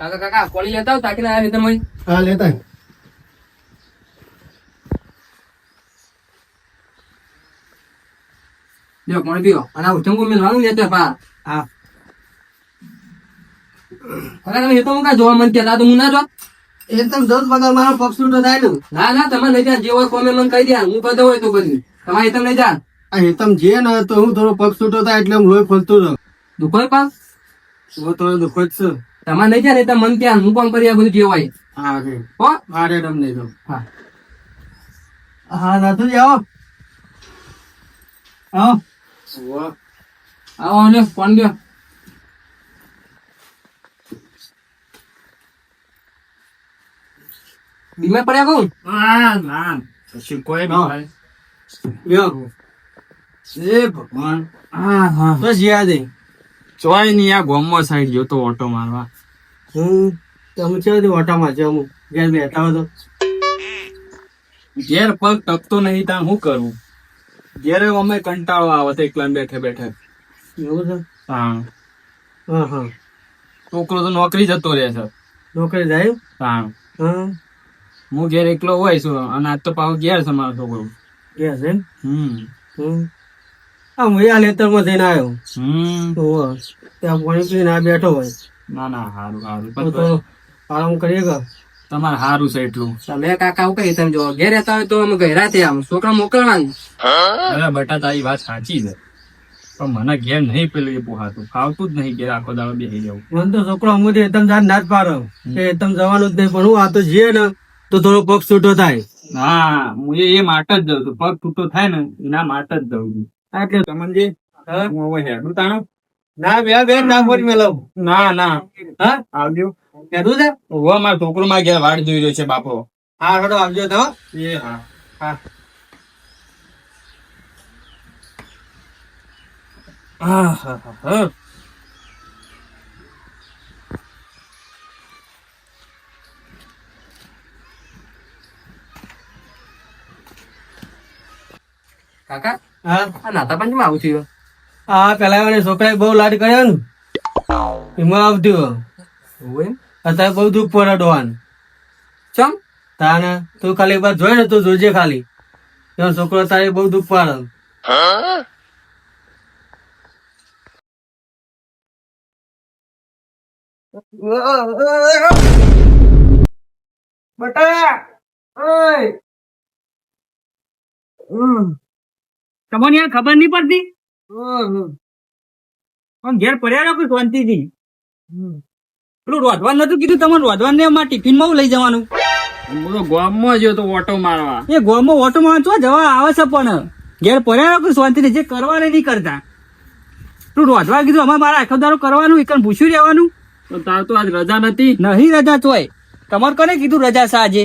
કાકા કાકા કોળી લેતા આવો તાકીને આવ્યા તમે હા લેતા લ્યો કોણ પીઓ અને આ ઉઠંગું મેલવાનું લેતો પા હા કાકા તમે એ તો હું જોવા મન કહેતા તો હું ના જો એકદમ દસ વગર મારો પગ છૂટો થાય ને. ના ના તમે લઈ જા જે હોય કોમે મને કહી દે હું બધો હોય તો બધું તમારે એ તમે લઈ જા આ હેતમ જે ને તો હું થોડો પગ છૂટો થાય એટલે હું લોહી ખોલતું રહું. દુખો પાસ? હું થોડો દુઃખો જ છું. તમારે લઈ જા ને તો મન ત્યાં હું પણ કરી આ બધું જે હોય. હા હો? તમને હા. હા નાથુજી આવો. આવો. આવો ને ફોન દો બીમાર પડ્યા કહું ના ના પછી કોઈ હા. લ્યો એ ભગવાન હા હા બસ યાદ હે ચોયની આ ગોમો સાઈડ ગયો તો ઓટો મારવા હું તમે છે ઓટામાં છે અમુક ઘેર બેઠા હો તો ઘેર પગ ટકતો નહીં ત્યાં શું કરું ઘેરે અમે કંટાળો આવે તો એકલા બેઠે બેઠે એવું છે હા હા હા છોકરો તો નોકરી જતો રહે છે નોકરી જાય હા હા હું ઘેર એકલો હોય છું અને આજ તો પાછો ઘેર છે મારો છોકરો. ઘેર છે? હમ. હમ. હા લેતરમાં જઈને આવ્યો. હમ. ત્યાં પાણી પીને આ બેઠો હોય. ના ના સારું સારું તો તો આરામ કરીએ કે તમારે સારું છે એટલું. તમે કાકા હું કઈ તમે જો ઘેર રહેતા હોય તો અમે ઘેરા થયા આમ છોકરા મોકલવાના અરે બટા તારી વાત સાચી છે. પણ મને ઘેર નહીં પેલું એ પોહાતું. ફાવતું જ નહીં ઘેર આખો દાડો બેસી જવું. મને તો છોકરો અમુક એકદમ જાત ના જ પાડો. કે એકદમ જવાનું જ નહીં પણ હું આ તો જઈએ ને તો થોડો પગ છૂટો થાય. હા હું એ માટે જ જઉં છું. પગ તૂટો થાય ને એના માટે જ જઉં છું. એટલે તમને હું? હવે હેડું તાણો. ના બે બે ના મેલાવ ના ના. હા? આવજો. કીધું છે? હવે મારો છોકરો માં ઘેર વાડ જોઈ રહ્યો છે બાપો. હા હડો આવજો તો. એ હા. હા હા હા હા. કાકા? હા. આ નાતા પંચમાં આવું થયું? હા પેલા મને છોકરાએ બહુ લાડ કર્યો ને. એમાં આવતું એવું અત્યારે બહુ દુઃખ પડે ડોહાન. ચમ? તાને તું ખાલી એક વાર જોઈ ને તું જોજે ખાલી. એનો છોકરો તારે બહુ દુઃખ પડે. બટા ઓય. તમને યાર ખબર નહીં પડતી? પણ ઘેર પડ્યા રાખો શાંતિથી. પેલું રોધવાન નતું કીધું તમારે રોધવાન ને અમારા ટિફિનમાં લઈ જવાનું? બોલો ગોમમાં ગયો તો ઓટો મારવા. એ ગામમાં ઓટો મારવા જવા આવે છે પણ ઘેર પડ્યા રાખો શાંતિથી. જે કરવાને નહીં કરતા. તું રોધવા કીધું અમારે મારા આખો દારો કરવાનું એક પૂછ્યું રહેવાનું. તો તાર તો આજ રજા નથી. નહીં રજા ચોય તમારે કોને કીધું રજા છે આજે?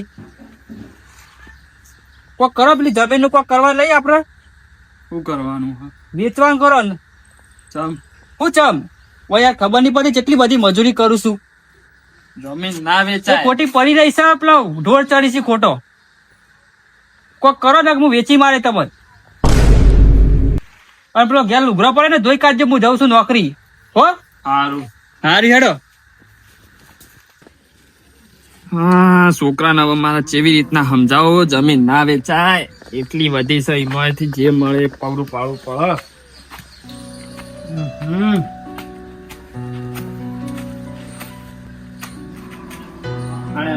કોક કરો પેલી જમીનનું કોક કરવા લઈ આપડે શું કરવાનું વેચવાનું કરો ને. ચમ. હું ચમ? ઓ યાર ખબર નહીં પડતી કેટલી બધી મજૂરી કરું છું. જમીન ના વેચાય. ખોટી પડી રહી છે પેલો ઢોર ચડી છે ખોટો. કોક કરો ને હું વેચી મારે તમને. અને પેલો ગેલ ઉઘરો પડે ને ધોઈ કાઢજો હું જાઉં છું નોકરી. હો? સારું સારી હેડો. હા. છોકરાને હવે મારે કેવી રીતના સમજાવો જમીન ના વેચાય. એટલી બધી છે, એમાંથી જે મળે પગડું પાડું પડે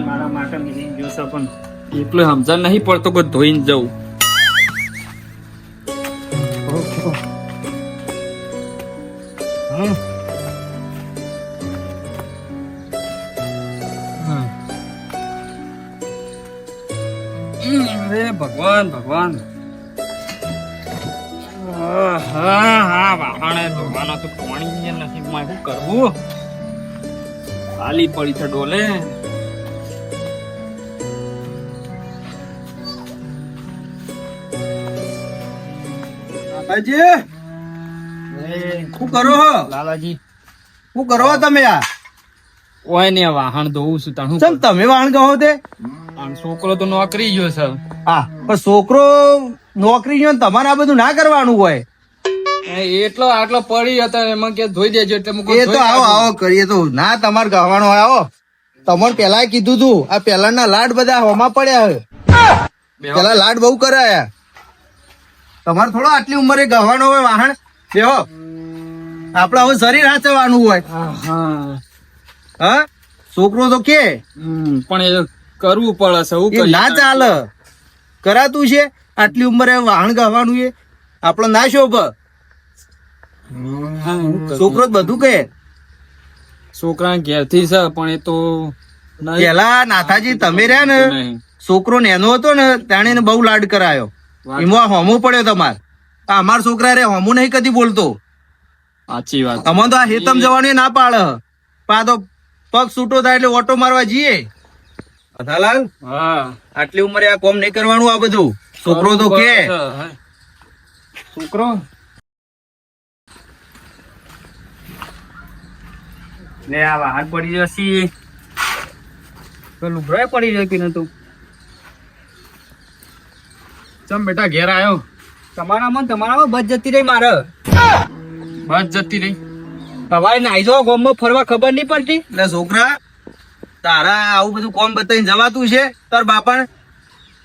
મારા માટે મિલી ગયો છે પણ. એટલું સમજણ નહીં પડતો કે ધોઈને જવું. અરે ભગવાન ભગવાન. હા હા વાહણે ધોવાનો તો પાણી નથી. માં શું કરવું? ખાલી પડી છે ડોલે. બાબાજી. શું કરો છો લાલાજી. શું કરો તમે આ? ઓય ને વાહન ધોવું છું. તાણ તમે વાહણ કહો તે? છોકરો તો નોકરી ગયો છે. હા પણ છોકરો નોકરી ગયો ને તમારે આ બધું ના કરવાનું હોય. એટલો આટલો પડી હતો એમાં કે ધોઈ દેજો એટલે એ તો આવો આવો કરીએ તો. ના તમારે ગાવાનો આવો. તમારે પેલા કીધું તું આ પેલાના લાડ બધા હોમાં પડ્યા છે પેલા લાડ બહુ કરાયા. તમારે થોડો આટલી ઉંમરે ગાવાનો હોય વાહણ. કેવો આપડે હવે શરીર હાચવાનું હોય. હા હા. છોકરો તો કે. પણ એ કરવું પડે છે હું એ કરીએ? ના ચાલે. કરાતું છે આટલી ઉંમરે વાહણ ગાવાનું એ આપણો ના શોભ. છોકરો બધું કહે. છોકરા ઘેરથી છે પણ એ તો પેલા નાથાજી તમે રહ્યા ને. છોકરો નેનો હતો ને એને બહુ લાડ કરાયો. એમાં હોમો પડ્યો તમાર. આ અમાર છોકરા રે હોમો નહીં કદી બોલતો. સાચી વાત. અમને તો આ હેતમ જવાનું ના પાડે. પા આ તો પગ છૂટો થાય એટલે ઓટો મારવા જઈએ. અધાલાલ હા. આટલી ઉંમરે આ કોમ નહીં કરવાનું આ બધું? છોકરો તો કે. છોકરો? ને આ વાહન પડી જશે. પેલું ભરાય પડી જાય કે નતું ચમ બેટા ઘેર આવ્યો તમારામાં તમારામાં બસ જતી રહી મારે. બસ જતી રહી. સવારે નાઈ જો ગામમાં ફરવા ખબર નહીં પડતી? એટલે છોકરા તારા આવું બધું કોમ બતાવીને જવાતું છે? તાર બાપા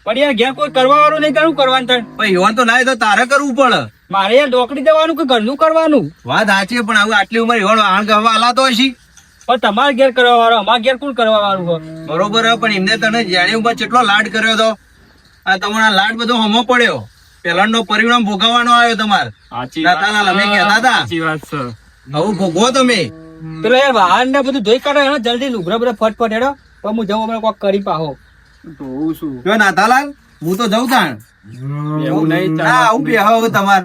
પણ યાર ઘેર કોઈ કરવા વાળું નહીં તારું કરવાનું થાય? પણ યુવાન તો ના તો તારે કરવું પડે. મારે યાર નોકરી દેવાનું કે ઘરનું કરવાનું? વાત સાચી પણ આવું આટલી ઉંમર એવાન વાહણ ગવા હલાતો હશે પણ તમારે ઘેર કરવા વાળો અમારે ઘેર કોણ કરવા વાળું બરોબર પણ એમને તને જાણી ઉપર કેટલો લાડ કર્યો હતો આ તમારા લાડ બધો હમો પડ્યો. પેલાનો પરિણામ ભોગવવાનો આવ્યો તમારે. સાચી વાત અમે કહેતા હતા. વાત સર હવે ભોગવો તમે. પેલો યાર વાહન ને બધું ધોઈ કાઢો એનો જલ્દી ઉભરા બધા ફટફટ હેડો. તો હું જવું હમણાં કોક કરી પાહો. ધોવું છું. જો નાથાલાલ હું તો જઉં તાણ. એવું નહીં ના આવું બેહાવ હવે તમાર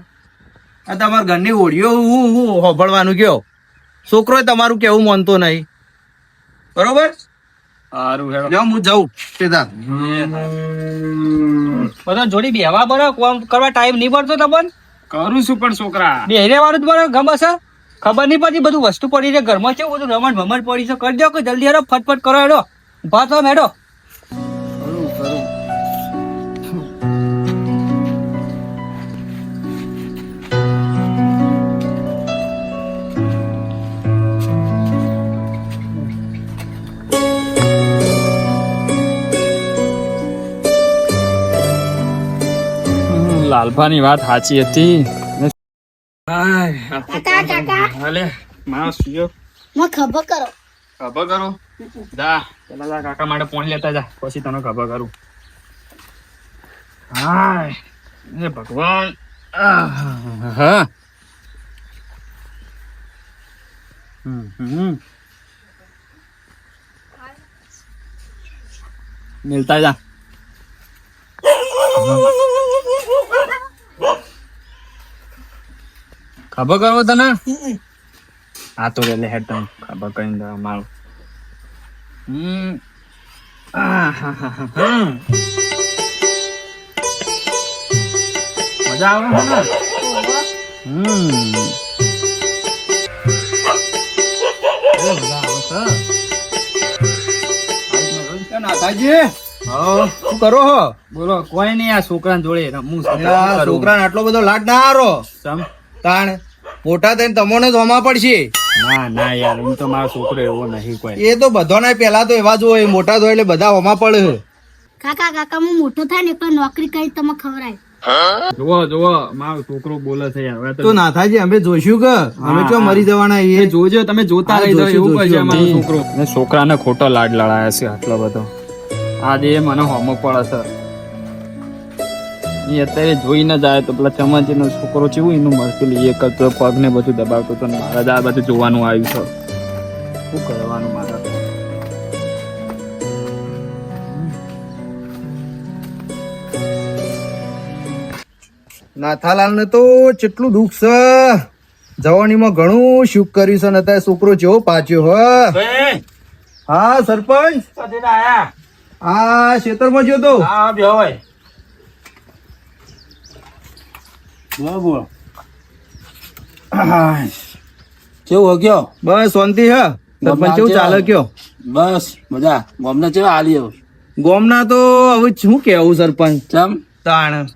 આ તમાર ઘરની ઓડિયો હું હું હોભળવાનું કયો? છોકરો તમારું કેવું માનતો નહીં? બરોબર? સારું હેડો. હું જઉં. સીધા બધા જોડી બેહવા બરો કોમ કરવા ટાઈમ નહીં પડતો તમને? કરું છું પણ છોકરા. બેહરે વાળું જ બરો ગમે છે? ખબર નહીં પડતી, બધું વસ્તુ પડી છે ઘરમાં છે બધું રમણ ભમણ પડી છે. કરી દો કે જલ્દી હેડો ફટફટ કરો હેડો. ઊભા થો હેડો. લાલભાની વાત સાચી હતી કાકા કાકા હાલે મારો સુયો. મને ખબર કરો. ખબર કરો? જા. પેલા જા કાકા માટે ફોન લેતા જા. પછી તને ખબર કરું. હાય. એ ભગવાન. હા. હમ, હમ. મિલતા જા. ખબર કરો તને? આ તો એટલે હેડ તને ખબર કરીને દે મારું. હમ. મજા આવે ને? હમ. કરો હો? બોલો કોઈ નહીં આ છોકરા જોડે રમું છોકરા આટલો બધો લાડ ના હારો. સમ? તાણ મોટા થઈને તમને જ હોમા પડશે. ના ના યાર હું તો મારો છોકરો એવો નહીં કોઈ. એ તો બધાના પેલા તો એવા જ હોય મોટા તો એટલે બધા હોમા પડે કાકા કાકા હું મોટો થાય ને એકલો નોકરી કરી તમે ખવડાય. જુઓ જુઓ મારો છોકરો બોલે છે યાર હવે તો નાથાજી અમે જોઈશું કે? અમે ચો મરી જવાના એ જોજો તમે જોતા રહી જાઓ એવું કરશે જોશું. અમારો છોકરો. ને છોકરાને ખોટો લાડ લડાયા છે આટલો બધો. આજે એ મને હોમો પડે છે. એ અત્યારે જોઈ જ જાય તો પેલા ચમાચીનો છોકરો કેવું એનું મરકેલી એક જ પગ ને બધું દબાવતો તો મારા જ આ બધું જોવાનું આવ્યું છે. શું કરવાનું મારા? નાથાલાલ ને તો કેટલું દુઃખ છે. જવાનીમાં ઘણું સુખ કર્યું છે ને અત્યારે છોકરો જેવો પાછો હ. હા સરપંચ? આ ખેતરમાં ગયો તો? હા બે હોય. કેવું ગયો? બસ શાંતિ હે? સરપંચ કેવું ચાલે કયો? બસ મજા. ગોમના ચેવા હાલી ગોમના તો હવે શું કેવું સરપંચ? ચમ? તાણ.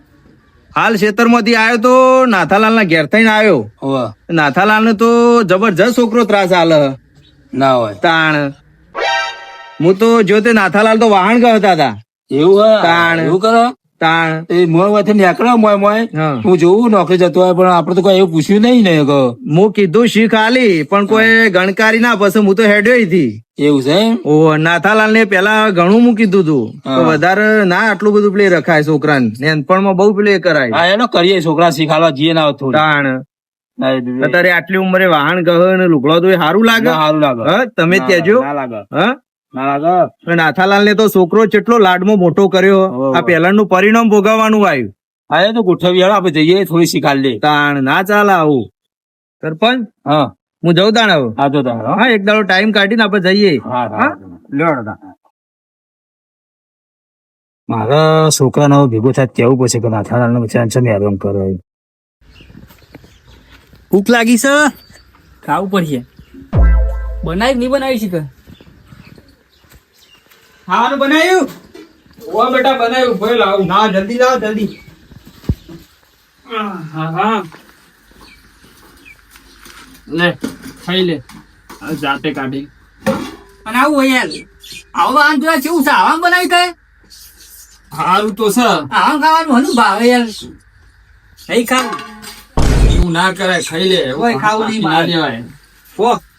હાલ ખેતરમાંથી આવ્યો તો નાથાલાલ ના ઘેર થઈને આવ્યો હોવા. નાથાલાલ ને તો જબરજસ્ત છોકરો ત્રાસ હાલ ના હોય. તાણ. હું તો જો તે નાથાલાલ તો વાહન ગયો હતા એવું તાણ. એવું કરો? તાણ. એ મોય નીકળ્યો મોય મોય હા. જોઉં નોકરી જતો હોય પણ આપડે તો કોઈ એવું પૂછ્યું નહીં ને હું કીધું આલી પણ કોઈ ગણકારી ના પછી હું તો હેડ્યો થી એવું છે? ઓ નાથાલાલ ને પેલા ઘણું મૂકી કીધું તું. વધારે ના આટલું બધું પ્લે રખાય છોકરાને. નેનપણમાં બહુ પ્લે કરાય. હા એનો કરીએ છોકરા શીખાડવા જઈએ ના થોડું. તાણ. અત્યારે આટલી ઉંમરે વાહન ગહ ને લુગડો તો સારું લાગે? સારું લાગે. તમે ના, ત્યાજો લાગે. હા? નાથાલાલ ને તો છોકરો કેટલો લાડમો મોટો કર્યો. આ પહેલાનું પરિણામ ભોગવવાનું આવ્યું. હા તો ગોઠવી આપણે જઈએ થોડી શીખાડ લે તાણ ના ચાલે આવું. સરપંચ હા. હું જઉં તાણ હવે. હા તો હા. એક દાડો ટાઈમ કાઢીને આપણે જઈએ. હા મારા છોકરાનો ભેગો થાય કેવું પડશે કે નાથાલાલ બચારા છે આરામ કરે? ભૂખ લાગી છે? ખાવું પડશે. બનાવી નહીં બનાવી છે કે ખાવાનું બનાવ્યું ઓ બેટા બનાવ્યું ભાઈ લાવું. ના જલ્દી લાવ જલ્દી. હા હા. લે ખાઈ લે. જાતે કાઢી. અને આવું હોય યાર આવું આમ જોયા કેવું છે? આવા બનાવી કહે સારું તો છે. આવા ખાવાનું હનું ભાવે યાર ખાઈ ખાવું. એવું ના કરાય ખાઈ લે. ઓય, ખાવું નહીં મારે.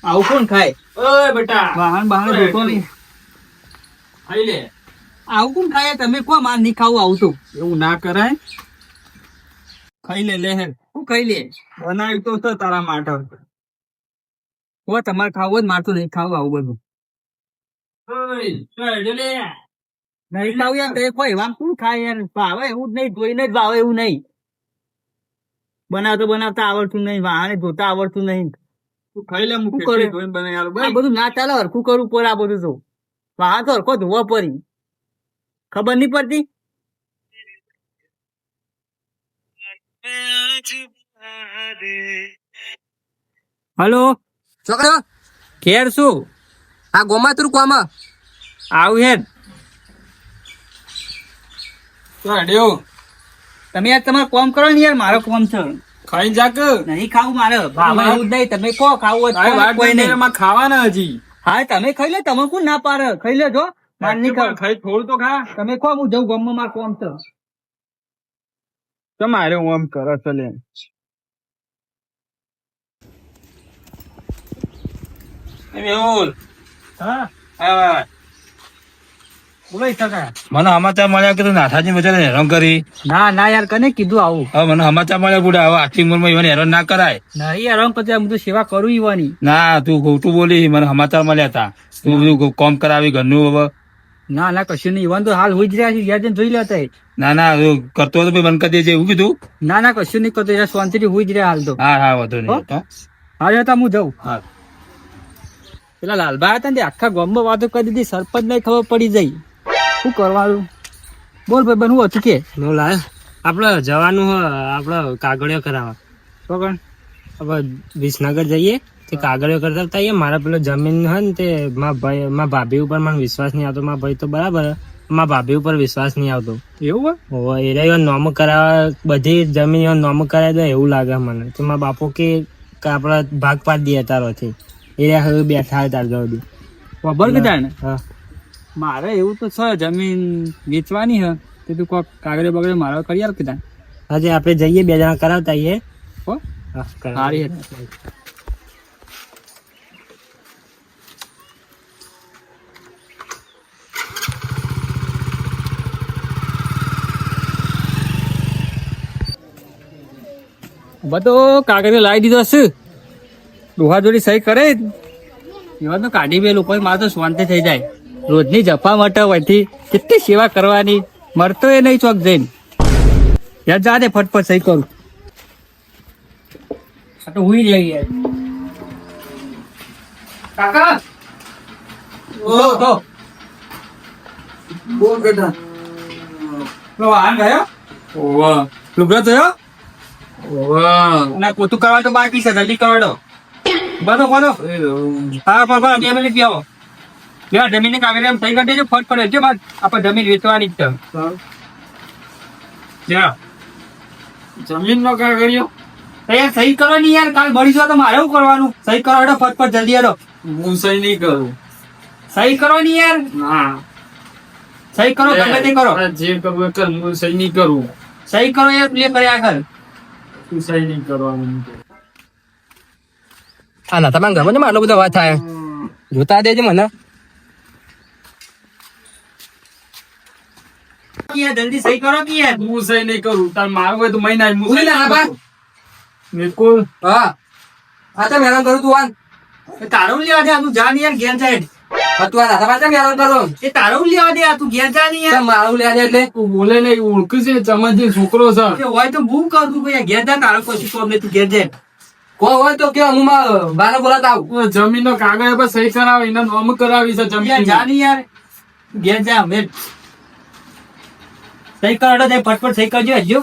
આવું કોણ ખાય? ઓય બેટા. વાહન બહાર ઓય, નહીં. ખાઈ લે. આવું કોણ ખાય તમે કો માર નહીં ખાવું આવું તો એવું ના કરાય? ખાઈ લે લેહેર હે ખાઈ લે. બનાવ્યું તો છે તારા માટે. હો તમારે ખાવું જ તો મારે નહીં ખાવું આવું બધું. નહીં ખાવું યાર તો કોઈ વામ કોણ ખાય યાર? ભાવે એવું જ નહીં જોઈને જ ભાવે એવું નહીં. બનાવતો બનાવતા આવડતું નહીં વાહને ધોતા આવડતું નહીં. ખાઈ લે શું કરે? ભાઈ. બધું ના ચાલે હરખું કરવું પડે આ બધું તો. વાહન તો હરખો ધોવા પડી. ખબર નહીં પડતી? હલો? છોકરો? ઘેર શું? આ ગોમા તું કોમ આવું હેડ. રેડિયો તમે યાર તમારે કોમ કરો ને યાર મારો કોમ છે. ખાઈ જાક નહીં ખાવું મારે. ભાવ એવું નહીં તમે કો ખાવું કોઈ નહીં ખાવાના હજી. હા તમે ખાઈ લે તમે કોણ ના પાડે? ખાઈ લેજો. માર ખાઈ થોડું તો ખા. તમે કો હું જઉં ગામમાં માર કોમ છે તમારે ઓમ કરે ચલે મેહુલ. હા હા. મને સમાચાર મળ્યા કે તું નાથાજી બચારા હેરાન કરી? ના ના યાર કને કીધું આવું? હવે મને સમાચાર મળ્યા બુડા હવે આટલી ઉંમરમાં ઈવન હેરાન ના કરાય. નહીં યાર આમ હું તો સેવા કરું ઈવાની. ના તું ખોટું બોલી મને સમાચાર મળ્યા હતા તું બધું કોમ કરાવી ઘરનું હવે. ના ના કશું નહીં ઈવન તો હાલ હોઈ જ રહ્યા છે યાર જોઈ લેતા ના ના કરતો હતો ભાઈ બંધ કરી દેજે એવું કીધું? ના ના કશું નહીં કરતો યાર શાંતિથી હોઈ જ રહ્યા હાલ તો. હા હા વાંધો નહીં હા? જાઉં. હા. પેલા લાલભાઈ હતા ને આખા ગામમાં વાતો કરી દીધી સરપંચ ને ખબર પડી જાય શું કરવાનું? બોલ ભાઈ બન હું હતું કે? નો લાય. આપણે જવાનું હ આપણે કાગળિયો કરાવવા. તો કણ આપણે વિસનગર જઈએ તે કાગળિયો કરતા હતા મારા પેલો જમીન હે ને તે મારા ભાઈ મારા ભાભી ઉપર મને વિશ્વાસ નહીં આવતો. મારા ભાઈ તો બરાબર. મારા ભાભી ઉપર વિશ્વાસ નહીં આવતો. એવું હોય એ રહ્યો નોમ કરાવવા બધી જમીન નોમ કરાવી દે એવું લાગે મને. તો મારા બાપુ કે આપણે ભાગ પાડી દઈએ તારોથી. એ રહ્યા હવે બેઠા તાર જવા ખબર કે તાણે હા. મારે એવું તો છે જમીન વેચવાની હે તે તું કોક કાગળે બગડે મારો કરી આપ કીધા. આજે આપણે જઈએ બે જણા કરાવતા આવીએ હો સારી. બધો કાગળ લાવી દીધો છે. ડોહા જોડી સહી કરે? એવા તો કાઢી બે લોકો મારે તો શાંતિ થઈ જાય. રોજની જફા માટે હોયથી કેટલી સેવા કરવાની? મરતો એ નહીં ચોક જઈને. યાર જા દે ફટફટ સહી કરું. આ તો હુઈ જઈ યાર. કાકા? ઓ. તો બોલ બેટા. લો આન ગયો? ઓવા. લુગડો થયો ઓવા. ના પોતું કરવા તો બાકી છે જલ્દી કરડો બધો બધો. હા પણ પણ બે મિનિટ બેહો. બે જમીન કાગળ એમ થઈ દેજો ફટ પડે. જો બાદ આપણે જમીન વેચવાની જ છે. જમીન નો કાગળિયો તો સહી કરો ની યાર કાલ બળી જાવ તો મારે શું કરવાનું. સહી કરો એટલે ફટ ફટ જલ્દી હેડો હું સહી નહીં કરું. સહી કરો ની યાર. હા સહી કરો તમે તે કરો. જે કરવું એ કર હું સહી નહીં કરું. સહી કરો યાર પ્લે કરે આગળ. તું સહી નહીં કરવાનું હા ના તમારા ઘરમાં આટલો બધો વાત થાય. જોતા દેજે મને. યાર જલ્દી સહી કરો કે યાર હું સહી નહીં કરું. તાર મારું હોય તો મહિના હું સહી લે, નહીં બિલકુલ હા. હા તો મેળામ કરું તું આન. તારું લેવા દે? આ તું જા યાર ઘેર જાય. હા, આ રાધા પાસે કરો? એ તારું લેવા દે? આ તું ઘેર જા ને યાર. મારું લેવા દે એટલે? તું બોલે નહીં ઓળખું છે ચમચી છોકરો છે. હોય તો હું કરું તું ભાઈ ઘેર જા તારું કશું કોમ નહીં તું ઘેર જાય. કોઈ હોય તો કે હું બાર બોલાતા આવું જમીન નો કાગળ પર સહી કરાવે એના નોમ કરાવી છે જમીન જાની યાર. ઘેર જા મેં સહી કરો તે ફટફટ સહી કરજો હજુ.